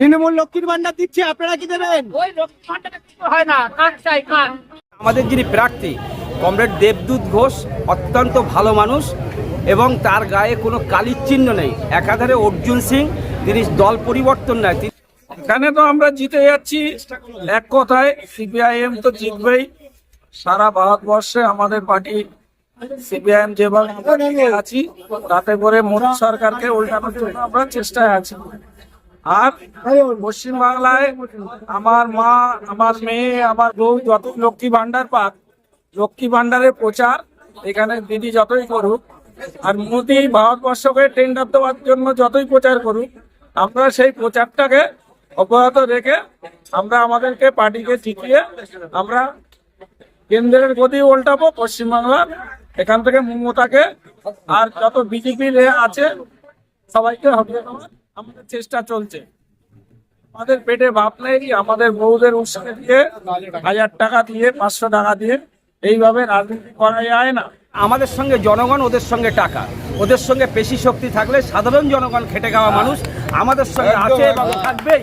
তৃণমূল লক্ষ্মীর ভান্ডার দিচ্ছে আপনারা কি দেবেন? ওই লক্ষ্মী ভান্ডারে কিছু হয় না চাই আমাদের যিনি প্রার্থী কমরেড দেবদূত ঘোষ অত্যন্ত ভালো মানুষ এবং তার গায়ে কোনো কালির চিহ্ন নেই। একাধারে অর্জুন সিং তিনি দল পরিবর্তন নয়। এখানে তো আমরা জিতে যাচ্ছি এক কথায় সিপিআইএম তো জিতবেই। সারা ভারতবর্ষে আমাদের পার্টি সিপিআইএম যেভাবে আছি তাতে করে মোদী সরকারকে উল্টানোর জন্য আমরা চেষ্টায় আছি। আর পশ্চিম বাংলায় আমার মা, আমার মেয়ে, আমার বউ যত লক্ষ্মী ভান্ডার পাক, লক্ষ্মী ভান্ডারের প্রচার এখানে দিদি যতই করুক আর মোদী ভারতবর্ষকে টেন্ডার দেওয়ার জন্য যতই প্রচার করুক, আমরা সেই প্রচারটাকে অব্যাহত রেখে আমরা আমাদেরকে পার্টিকে টিকিয়ে আমরা কেন্দ্রের গতি উল্টাবো পশ্চিমবাংলার এখান থেকে মমতাকে আর যত বিজেপির আছে, সবাইকে দেওয়ার আমাদের চেষ্টা চলছে। আমাদের পেটে ভাব নেই আমাদের বউদের উৎসাহে দিয়ে হাজার টাকা দিয়ে পাঁচশো টাকা দিয়ে এইভাবে রাজনীতি করা যায় না। আমাদের সঙ্গে জনগণ ওদের সঙ্গে টাকা। ওদের সঙ্গে পেশি শক্তি থাকলে সাধারণ জনগণ খেটে খাওয়া মানুষ আমাদের সঙ্গে আছে এবং থাকবেই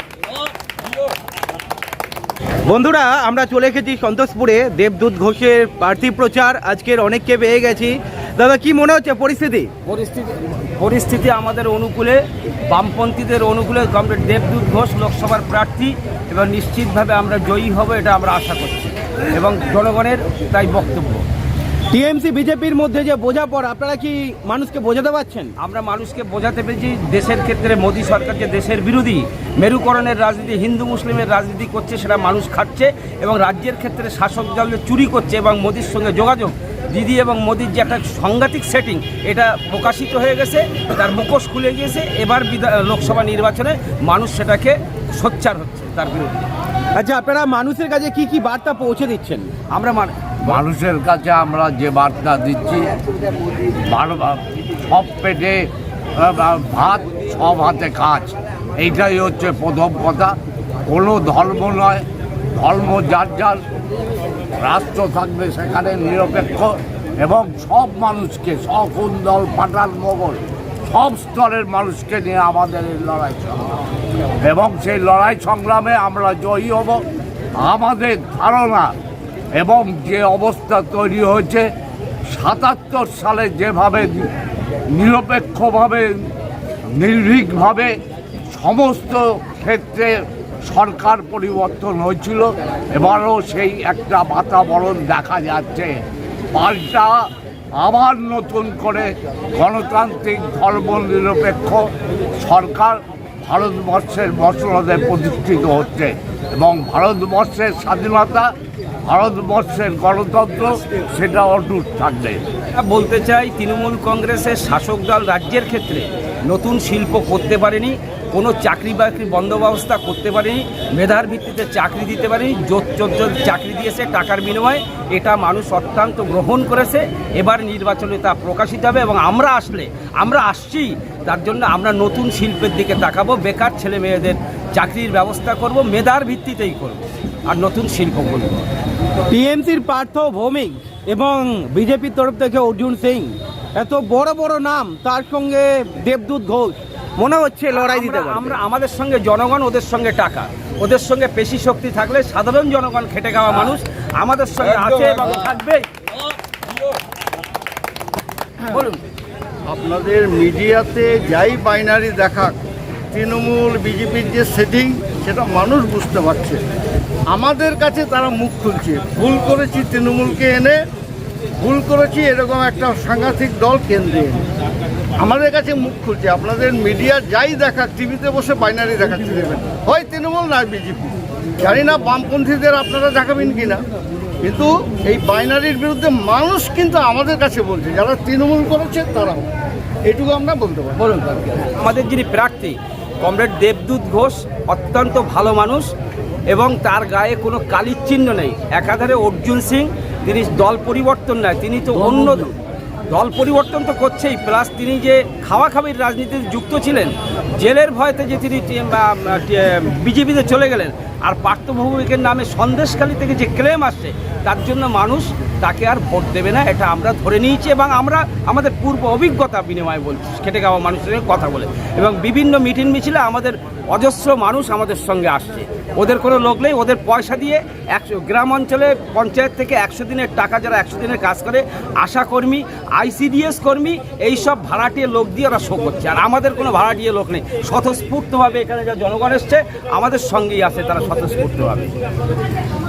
বন্ধুরা আমরা চলে এসেছি সন্তোষপুরে। দেবদূত ঘোষের প্রার্থী প্রচার আজকের অনেককে পেয়ে গেছি। দাদা কি মনে হচ্ছে পরিস্থিতি? পরিস্থিতি পরিস্থিতি আমাদের অনুকূলে বামপন্থীদের অনুকূলে কমরেড দেবদূত ঘোষ লোকসভার প্রার্থী এবং নিশ্চিতভাবে আমরা জয়ী হব এটা আমরা আশা করছি। এবং জনগণের তাই বক্তব্য। টিএমসি বিজেপির মধ্যে যে বোঝাপড় আপনারা কি মানুষকে বোঝাতে পারছেন? আমরা মানুষকে বোঝাতে পেরেছি দেশের ক্ষেত্রে মোদী সরকার যে দেশের বিরোধী মেরুকরণের রাজনীতি হিন্দু মুসলিমের রাজনীতি করছে সেটা মানুষ খাচ্ছে এবং রাজ্যের ক্ষেত্রে শাসক দল চুরি করছে এবং মোদীর সঙ্গে যোগাযোগ দিদি এবং মোদির যে একটা সাংঘাতিক সেটিং এটা প্রকাশিত হয়ে গেছে তার মুখোশ খুলে গিয়েছে এবার বিধা- লোকসভা নির্বাচনে মানুষ সেটাকে সোচ্চার হচ্ছে তার বিরুদ্ধে। আচ্ছা আপনারা মানুষের কাছে কি কি বার্তা পৌঁছে দিচ্ছেন? আমরা মানে মানুষের কাছে আমরা যে বার্তা দিচ্ছি ভালো সব পেটে ভাত সব হাতে কাজ। এইটাই হচ্ছে প্রথম কথা। কোনো ধর্ম নয় ধর্ম যার যার। রাষ্ট্র থাকবে সেখানে নিরপেক্ষ এবং সব মানুষকে সকল দল, পাঠান, মোগল, সব স্তরের মানুষকে নিয়ে আমাদের এই লড়াই এবং সেই লড়াই সংগ্রামে আমরা জয়ী হব। আমাদের ধারণা এবং যে অবস্থা তৈরি হয়েছে, সাতাত্তর সালে যেভাবে নিরপেক্ষভাবে, নির্ভীকভাবে সমস্ত ক্ষেত্রে সরকার পরিবর্তন হয়েছিল। এবারও সেই একটা বাতাবরণ দেখা যাচ্ছে। পাল্টা আবার নতুন করে গণতান্ত্রিক ধর্মনিরপেক্ষ সরকার ভারতবর্ষের মসনদে প্রতিষ্ঠিত হচ্ছে এবং ভারতবর্ষের স্বাধীনতা, ভারতবর্ষের গণতন্ত্র, সেটা অটুট থাকবে। বলতে চাই, তৃণমূল কংগ্রেসের শাসক দল রাজ্যের ক্ষেত্রে নতুন শিল্প করতে পারেনি। কোনো চাকরি বাকরি বন্দোবস্তা করতে পারেনি, মেধার ভিত্তিতে চাকরি দিতে পারেনি জোর চাকরি দিয়েছে, টাকার বিনিময়ে। এটা মানুষ অত্যন্ত গ্রহণ করেছে। এবার নির্বাচনে তা প্রকাশিত হবে এবং আমরা আসলে, আমরা আসছি, তার জন্য আমরা নতুন শিল্পের দিকে তাকাবো, বেকার ছেলে মেয়েদের চাকরির ব্যবস্থা করব, মেধার ভিত্তিতেই করব, আর নতুন শিল্প করব। টিএমসির পার্থ ভৌমিক এবং বিজেপির তরফ থেকে অর্জুন সিং, এত বড় বড় নাম, তার সঙ্গে দেবদূত ঘোষ মনে হচ্ছে লড়াই দিতে আমরা- আমরা আমাদের সঙ্গে জনগণ ওদের সঙ্গে টাকা। ওদের সঙ্গে পেশি শক্তি থাকলে সাধারণ জনগণ খেটে খাওয়া মানুষ আমাদের সঙ্গে আছে এবং থাকবেই। বলুন। আপনাদের মিডিয়াতে যাই বাইনারি দেখাক তৃণমূল বিজেপির যে সেটিং সেটা মানুষ বুঝতে পারছে। আমাদের কাছে তারা মুখ খুলছে। ভুল করেছি তৃণমূলকে এনে ভুল করেছি এরকম একটা সাংঘাতিক দল কেন্দ্রে এনে। আমাদের কাছে মুখ খুলছে আপনাদের মিডিয়া যাই দেখাক টিভিতে বসে বাইনারি দেখাচ্ছে দেবেন হয় তৃণমূল না বিজেপি জানি না বামপন্থীদের আপনারা দেখাবেন কি না কিন্তু এই বাইনারির বিরুদ্ধে মানুষ কিন্তু আমাদের কাছে বলছে যারা তৃণমূল করেছে তারাও। এটুকু আমরা বলতে পারি। বলুন আমাদের যিনি প্রার্থী কমরেড দেবদূত ঘোষ অত্যন্ত ভালো মানুষ এবং তার গায়ে কোনো কালির চিহ্ন নেই। একাধারে অর্জুন সিং তিনি দল পরিবর্তন নয় তিনি তো অন্য দল পরিবর্তন তো করছেই প্লাস তিনি যে খাওয়া খাবির রাজনীতিতে যুক্ত ছিলেন, জেলের ভয়তে যে তিনি বিজেপিতে চলে গেলেন, আর পার্থ ভৌমিকের নামে সন্দেশখালী থেকে যে ক্লেম আসছে, তার জন্য মানুষ তাকে আর ভোট দেবে না, এটা আমরা ধরে নিয়েছি এবং আমরা আমাদের পূর্ব অভিজ্ঞতা বিনিময় বলছি খেটে খাওয়া মানুষের কথা বলে। এবং বিভিন্ন মিটিং মিছিলে আমাদের অজস্র মানুষ আমাদের সঙ্গে আসছে। ওদের কোনো লোক নেই ওদের পয়সা দিয়ে একশো গ্রাম অঞ্চলে পঞ্চায়েত থেকে একশো দিনের টাকা যারা একশো দিনের কাজ করে আশা কর্মী আইসিডিএস কর্মী এইসব ভাড়াটিয়ে লোক দিয়ে ওরা শো করছে। আর আমাদের কোনো ভাড়াটিয়ে লোক নেই। স্বতঃস্ফূর্তভাবে এখানে যা জনগণ এসছে আমাদের সঙ্গেই আছে তারা স্বতঃস্ফূর্তভাবে।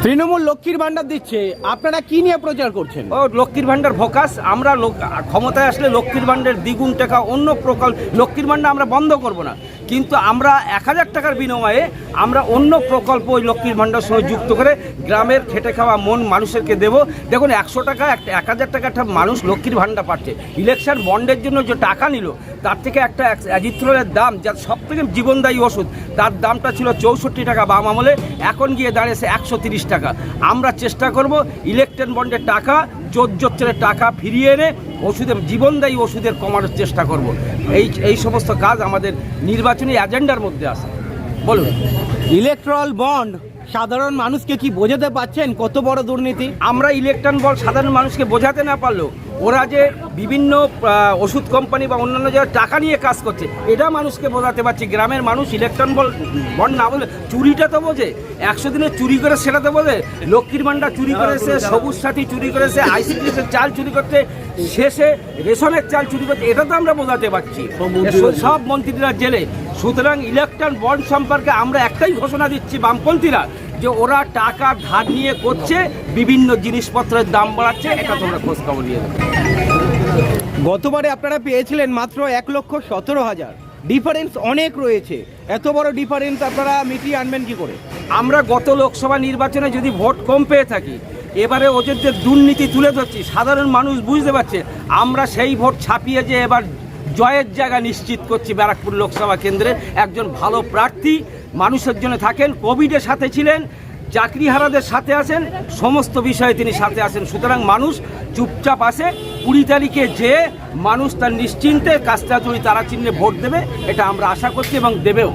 তৃণমূল লক্ষ্মীর ভান্ডার দিচ্ছে। আপনারা কি নিয়ে প্রচার করছেন? ও লক্ষ্মীর ভাণ্ডার ভোকাস। আমরা লোক ক্ষমতায় আসলে লক্ষ্মীর ভাণ্ডার দ্বিগুণ টাকা অন্য প্রকল্প লক্ষ্মীর ভাণ্ডার আমরা বন্ধ করব না। কিন্তু আমরা এক হাজার টাকার বিনিময়ে আমরা অন্য প্রকল্প ওই লক্ষ্মীর ভাণ্ডার সঙ্গে যুক্ত করে গ্রামের খেটে খাওয়া মন মানুষেরকে দেব। দেখুন, একশো টাকা একটা এক হাজার টাকা একটা মানুষ লক্ষ্মীর ভাণ্ডার পাচ্ছে। ইলেকশন বন্ডের জন্য যে টাকা নিল, তার থেকে একটা অ্যাজিথ্রলের দাম, যার সব থেকে জীবনদায়ী ওষুধ, তার দামটা ছিল চৌষট্টি টাকা বাম আমলে। এখন গিয়ে দাঁড়িয়েছে একশো টাকা। আমরা চেষ্টা করব ইলেকট্রন বন্ডের টাকা জোর জোচ্চরের টাকা ফিরিয়ে এনে ওষুধের জীবনদায়ী ওষুধের কমানোর চেষ্টা করব। এই এই সমস্ত কাজ আমাদের নির্বাচনী এজেন্ডার মধ্যে আছে। বলুন। ইলেকট্রাল বন্ড সাধারণ মানুষকে কি বোঝাতে পারছেন কত বড় দুর্নীতি? আমরা ইলেকট্রন বল সাধারণ মানুষকে বোঝাতে না পারলেও ওরা যে বিভিন্ন ওষুধ কোম্পানি বা অন্যান্য জায়গায় টাকা নিয়ে কাজ করছে এটা মানুষকে বোঝাতে পারছি। গ্রামের মানুষ ইলেকট্রন বল বন্ড না বলে চুরিটা তো বোঝে। একশো দিনে চুরি করে সেটা তো বোঝে। লক্ষ্মীর ভান্ডার চুরি করেছে সবুজ সাথী চুরি করেছে আইসিডিএসের চাল চুরি করতে শেষে রেশনের চাল চুরি করতে এটা তো আমরা বোঝাতে পারছি। সব মন্ত্রীরা জেলে। সুতরাং ইলেকট্রন বন্ড সম্পর্কে আমরা একটাই ঘোষণা দিচ্ছি বামপন্থীরা যে ওরা টাকা ধার নিয়ে করছে বিভিন্ন জিনিসপত্রের দাম বাড়াচ্ছে এটা তোমরা খোঁজ খবর নিয়ে দেবে গতবারে আপনারা পেয়েছিলেন মাত্র এক লক্ষ সতেরো হাজার। ডিফারেন্স অনেক রয়েছে। এত বড় ডিফারেন্স আপনারা মিটিয়ে আনবেন কি করে? আমরা গত লোকসভা নির্বাচনে যদি ভোট কম পেয়ে থাকি এবারে ওদের যে দুর্নীতি তুলে ধরছি সাধারণ মানুষ বুঝতে পারছে আমরা সেই ভোট ছাপিয়ে যে এবার জয়ের জায়গা নিশ্চিত করছি ব্যারাকপুর লোকসভা কেন্দ্রে। একজন ভালো প্রার্থী মানুষের জন্য থাকেন কোভিডের সাথে ছিলেন চাকরিহারাদের সাথে আছেন সমস্ত বিষয়ে তিনি সাথে আছেন। সুতরাং মানুষ চুপচাপ আসে কুড়ি তারিখে যে মানুষ তার নিশ্চিন্তে কাজটা যদি তারা চিহ্নে ভোট দেবে এটা আমরা আশা করছি এবং দেবেও।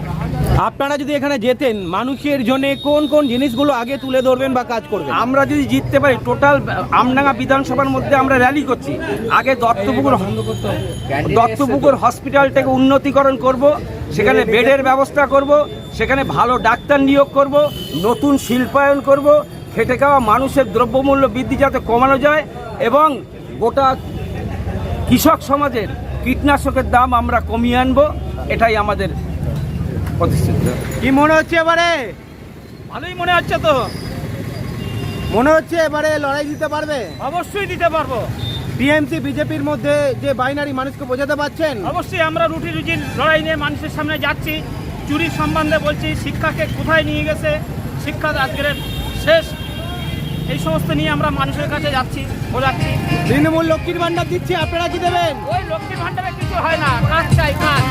আপনারা যদি এখানে যেতেন মানুষের জন্য কোন কোন জিনিসগুলো আগে তুলে ধরবেন বা কাজ করবেন? আমরা যদি জিততে পারি টোটাল আমডাঙ্গা বিধানসভার মধ্যে আমরা র্যালি করছি। আগে দত্তপুকুর দত্তপুকুর হসপিটালটাকে উন্নতিকরণ করব সেখানে বেডের ব্যবস্থা করব সেখানে ভালো ডাক্তার নিয়োগ করব নতুন শিল্পায়ন করব খেটে খাওয়া মানুষের দ্রব্যমূল্য বৃদ্ধি যাতে কমানো যায় এবং গোটা কৃষক সমাজের কীটনাশকের দাম আমরা কমিয়ে আনব এটাই আমাদের প্রতিশ্রুতি। কি মনে হচ্ছে এবারে? ভালোই মনে হচ্ছে তো। মনে হচ্ছে এবারে লড়াই দিতে পারবে? অবশ্যই দিতে পারব। টিএমসি বিজেপির মধ্যে যে বাইনারি মানুষকে বোঝাতে পারছেন? অবশ্যই আমরা রুটি রুজির লড়াই নিয়ে মানুষের সামনে যাচ্ছি। চুরির সম্বন্ধে বলছি শিক্ষাকে কোথায় নিয়ে গেছে? শিক্ষা আজকের শেষ। এই সমস্ত নিয়ে আমরা মানুষের কাছে যাচ্ছি বোঝাচ্ছি। তৃণমূল লক্ষ্মীর ভান্ডার দিচ্ছি আপনারা কি দেবেন? ওই লক্ষ্মীর ভাণ্ডারে কিছু হয় না কাজ চাই কাজ।